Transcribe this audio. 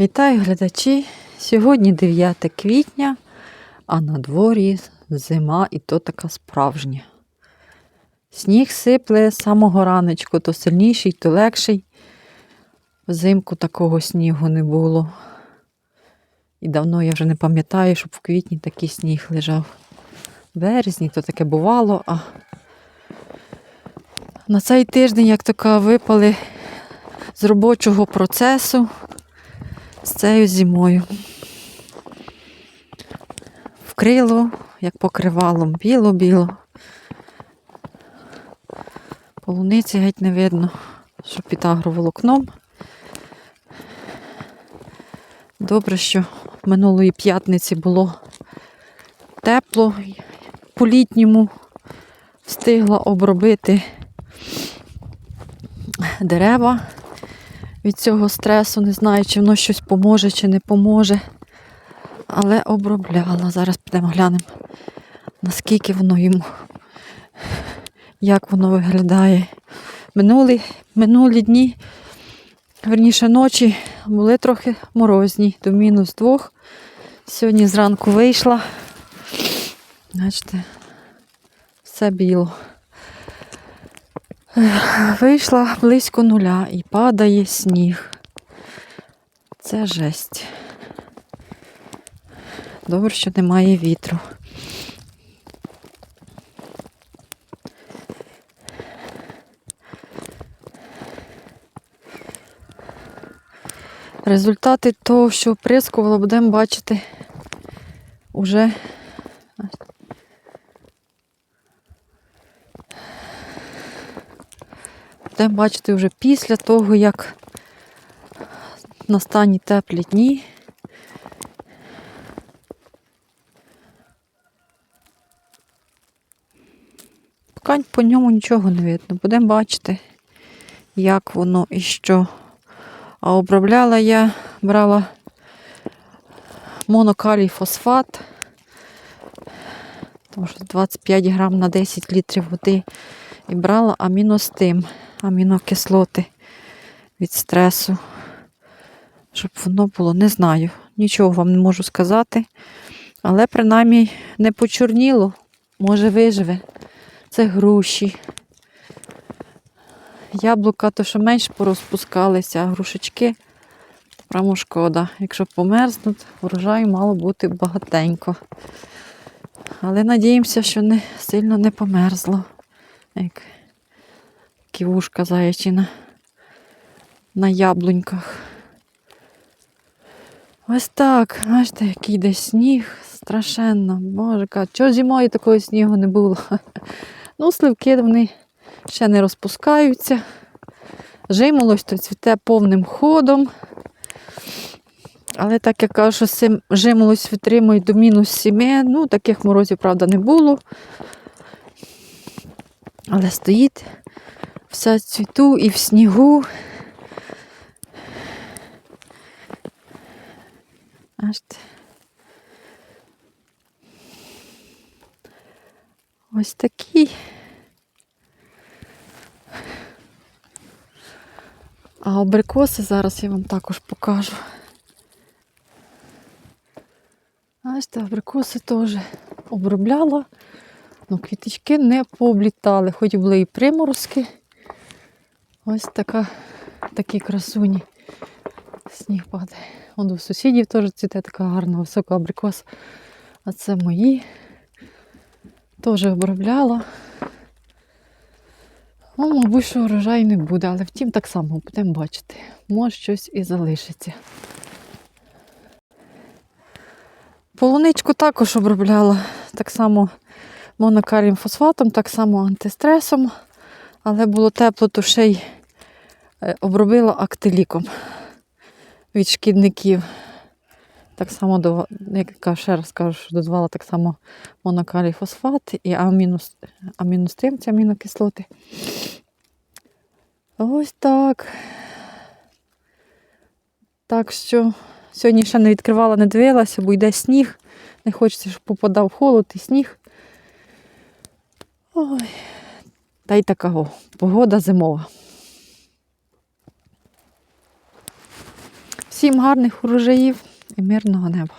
Вітаю глядачі! Сьогодні 9 квітня, а на дворі зима і то така справжня. Сніг сипле з самого раночку, то сильніший, то легший. Взимку такого снігу не було. І давно я вже не пам'ятаю, щоб в квітні такий сніг лежав. В березні то таке бувало, а на цей тиждень, як така, випали з робочого процесу з цією зимою. Вкрило, як покривалом, біло-біло. Полуниці геть не видно, що під агроволокном. Добре, що минулої п'ятниці було тепло, по-літньому встигла обробити дерева від цього стресу. Не знаю, чи воно щось поможе, чи не поможе. Але обробляла. Зараз підемо глянемо, наскільки воно йому, як воно виглядає. Минулі, минулі дні, верніше ночі, були трохи морозні, до мінус двох. Сьогодні зранку вийшла. Бачите, все біло. Вийшла близько нуля і падає сніг. Це жесть. Добре, що немає вітру. Результати того, що оприскувала, будемо бачити уже Будемо бачити вже після того, як настані теплі дні. Поки по ньому нічого не видно. Будемо бачити, як воно і що. А обробляла я, брала монокалій фосфат, тому що 25 грам на 10 літрів води. І брала аміностим, амінокислоти від стресу. Щоб воно було, не знаю. Нічого вам не можу сказати. Але принаймні не почорніло, може виживе. Це груші. Яблука то що менш порозпускалися, а грушечки прямо шкода. Якщо померзнуть, врожаю мало бути багатенько. Але надіємося, що не сильно не померзло. Як ківушка заячина на яблуньках. Ось так, бачите, який йде сніг, страшенно. Боже, чого зимою такого снігу не було. Ну, сливки вони ще не розпускаються. Жимолось то цвіте повним ходом. Але так як кажу, що жимолось витримують до мінус 7, ну, таких морозів, правда, не було. Але стоїть вся цвіту і в снігу. Аж. Ось такий. А абрикоси зараз я вам також покажу. Та абрикоси теж обробляла. Ну, квіточки не пооблітали, хоч були і приморозки. Ось така, такі красуні. Сніг падає. Вон у сусідів теж цвіте така гарна висока абрикос. А це мої. Теж обробляла. Ну, мабуть, що урожай не буде, але втім так само будемо бачити. Може щось і залишиться. Полуничку також обробляла так само монокарієм фосфатом, так само антистресом, але було тепло, то ще й е, обробила актиліком від шкідників. Так само, до, як ще раз кажу, що додавала так само монокалій фосфат і амінус, аміностим, це амінокислоти. Ось так. Так що сьогодні ще не відкривала, не дивилася, бо йде сніг. Не хочеться, щоб попадав холод і сніг. Ой, та й така погода зимова. Всім гарних урожаїв і мирного неба.